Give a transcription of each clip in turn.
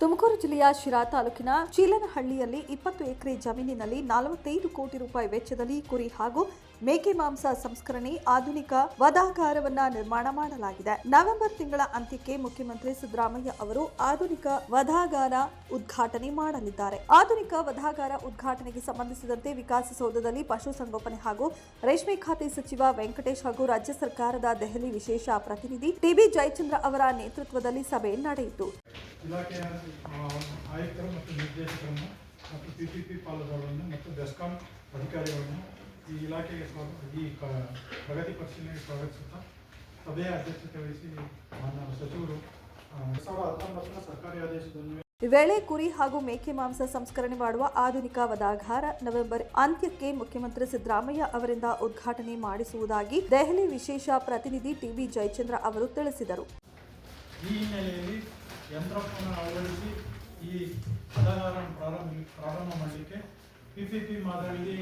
ತುಮಕೂರು ಜಿಲ್ಲೆಯ ಶಿರಾ ತಾಲೂಕಿನ ಚೀಲನಹಳ್ಳಿಯಲ್ಲಿ ಇಪ್ಪತ್ತು ಎಕರೆ ಜಮೀನಿನಲ್ಲಿ ನಲವತ್ತೈದು ಕೋಟಿ ರೂಪಾಯಿ ವೆಚ್ಚದಲ್ಲಿ ಕುರಿ ಹಾಗೂ ಮೇಕೆ ಮಾಂಸ ಸಂಸ್ಕರಣೆ ಆಧುನಿಕ ವಧಾಗಾರವನ್ನ ನಿರ್ಮಾಣ ಮಾಡಲಾಗಿದೆ. ನವೆಂಬರ್ ತಿಂಗಳ ಅಂತ್ಯಕ್ಕೆ ಮುಖ್ಯಮಂತ್ರಿ ಸಿದ್ದರಾಮಯ್ಯ ಅವರು ಆಧುನಿಕ ವಧಾಗಾರ ಉದ್ಘಾಟನೆ ಮಾಡಲಿದ್ದಾರೆ. ಆಧುನಿಕ ವಧಾಗಾರ ಉದ್ಘಾಟನೆಗೆ ಸಂಬಂಧಿಸಿದಂತೆ ವಿಕಾಸಸೌಧದಲ್ಲಿ ಪಶುಸಂಗೋಪನೆ ಹಾಗೂ ರೇಷ್ಮೆ ಖಾತೆ ಸಚಿವ ವೆಂಕಟೇಶ್ ಹಾಗೂ ರಾಜ್ಯ ಸರ್ಕಾರದ ದೆಹಲಿ ವಿಶೇಷ ಪ್ರತಿನಿಧಿ ಟಿಬಿ ಜಯಚಂದ್ರ ಅವರ ನೇತೃತ್ವದಲ್ಲಿ ಸಭೆ ನಡೆಯಿತು. ಇಲಾಖೆಯ ಆಯುಕ್ತರು ಮತ್ತು ನಿರ್ದೇಶಕರನ್ನು ಮತ್ತು ಪಿ ಪಿ ಪಿ ಪಾಲುದಾರರನ್ನು ಮತ್ತು ಬೆಸ್ಕಾಂ ಅಧಿಕಾರಿಗಳನ್ನು ಈ ಇಲಾಖೆಗೆ ಸ್ವಾಗತ ಈ ಪ್ರಗತಿ ಪರಿಶೀಲನೆಗೆ ಸ್ವಾಗತಿಸುತ್ತಾ ಸಭೆಯ ಅಧ್ಯಕ್ಷತೆ ವಹಿಸಿ ಮಾನ್ಯ ಸಚಿವರು ಎರಡು ಸಾವಿರದ ಹತ್ತೊಂಬತ್ತರ ಸರ್ಕಾರಿ ಆದೇಶದಲ್ಲಿ ಈ ವೇಳೆ ಕುರಿ ಹಾಗೂ ಮೇಕೆ ಮಾಂಸ ಸಂಸ್ಕರಣೆ ಮಾಡುವ ಆಧುನಿಕ ವದಾಗಾರ ನವೆಂಬರ್ ಅಂತ್ಯಕ್ಕೆ ಮುಖ್ಯಮಂತ್ರಿ ಸಿದ್ದರಾಮಯ್ಯ ಅವರಿಂದ ಉದ್ಘಾಟನೆ ಮಾಡಿಸುವುದಾಗಿ ದೆಹಲಿ ವಿಶೇಷ ಪ್ರತಿನಿಧಿ ಟಿವಿ ಜಯಚಂದ್ರ ಅವರು ತಿಳಿಸಿದರು. ಈ ಹಿನ್ನೆಲೆಯಲ್ಲಿ ಯಂತ್ರೋಪಕರಣ ಅಳವಡಿಸಿ ಈ ಪದಾಗಾರವನ್ನು ಪ್ರಾರಂಭ ಪ್ರಾರಂಭ ಮಾಡಲಿಕ್ಕೆ ಪಿ ಪಿ ಪಿ ಮಾದರಿಯಲ್ಲಿ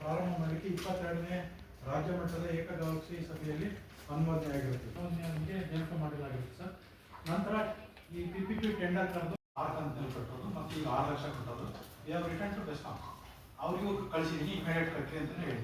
ಪ್ರಾರಂಭ ಮಾಡಲಿಕ್ಕೆ ಇಪ್ಪತ್ತೆರಡನೇ ರಾಜ್ಯ ಮಟ್ಟದ ಏಕಗವಾಕ್ಷಿ ಸಭೆಯಲ್ಲಿ ಅನುಮೋದನೆ ಆಗಿರುತ್ತೆ. ಅನುಮೋದನೆಗೆ ನೇಮಕ ಮಾಡಲಾಗಿರುತ್ತೆ ಸರ್. ನಂತರ ಈ ಪಿ ಪಿ ಪಿ ಟೆಂಡರ್ ಕರೆದು ಆರು ಕಂತಿನಲ್ಲಿ ಕಟ್ಟೋದು ಮತ್ತು ಈಗ ಆರು ಲಕ್ಷ ಕಟ್ಟೋದು we have return to best ಅವರಿಗೂ ಕಳಿಸಿದ್ದೀನಿ ಇಮಿಡಿಯೇಟ್ ಕಟ್ಟಿ ಅಂತಲೇ ಹೇಳಿ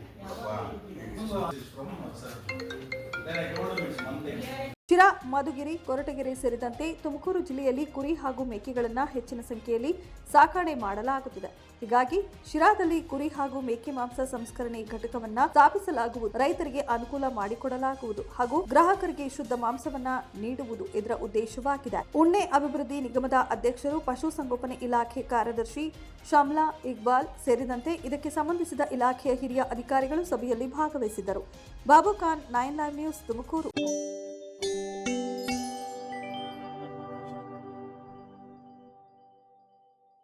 ಶಿರಾ, ಮಧುಗಿರಿ, ಕೊರಟಗೆರೆ ಸೇರಿದಂತೆ ತುಮಕೂರು ಜಿಲ್ಲೆಯಲ್ಲಿ ಕುರಿ ಹಾಗೂ ಮೇಕೆಗಳನ್ನು ಹೆಚ್ಚಿನ ಸಂಖ್ಯೆಯಲ್ಲಿ ಸಾಕಣೆ ಮಾಡಲಾಗುತ್ತಿದೆ. ಹೀಗಾಗಿ ಶಿರಾದಲ್ಲಿ ಕುರಿ ಹಾಗೂ ಮೇಕೆ ಮಾಂಸ ಸಂಸ್ಕರಣೆ ಘಟಕವನ್ನ ಸ್ಥಾಪಿಸಲಾಗುವುದು. ರೈತರಿಗೆ ಅನುಕೂಲ ಮಾಡಿಕೊಡಲಾಗುವುದು ಹಾಗೂ ಗ್ರಾಹಕರಿಗೆ ಶುದ್ಧ ಮಾಂಸವನ್ನ ನೀಡುವುದು ಇದರ ಉದ್ದೇಶವಾಗಿದೆ. ಉಣ್ಣೆ ಅಭಿವೃದ್ಧಿ ನಿಗಮದ ಅಧ್ಯಕ್ಷರು ಪಶುಸಂಗೋಪನೆ ಇಲಾಖೆ ಕಾರ್ಯದರ್ಶಿ ಶಮ್ಲಾ ಇಕ್ಬಾಲ್ ಸೇರಿದಂತೆ ಇದಕ್ಕೆ ಸಂಬಂಧಿಸಿದ ಇಲಾಖೆಯ ಹಿರಿಯ ಅಧಿಕಾರಿಗಳು ಸಭೆಯಲ್ಲಿ ಭಾಗವಹಿಸಿದ್ದರು. Babu Khan nine live news, Tumakuru. Thank you.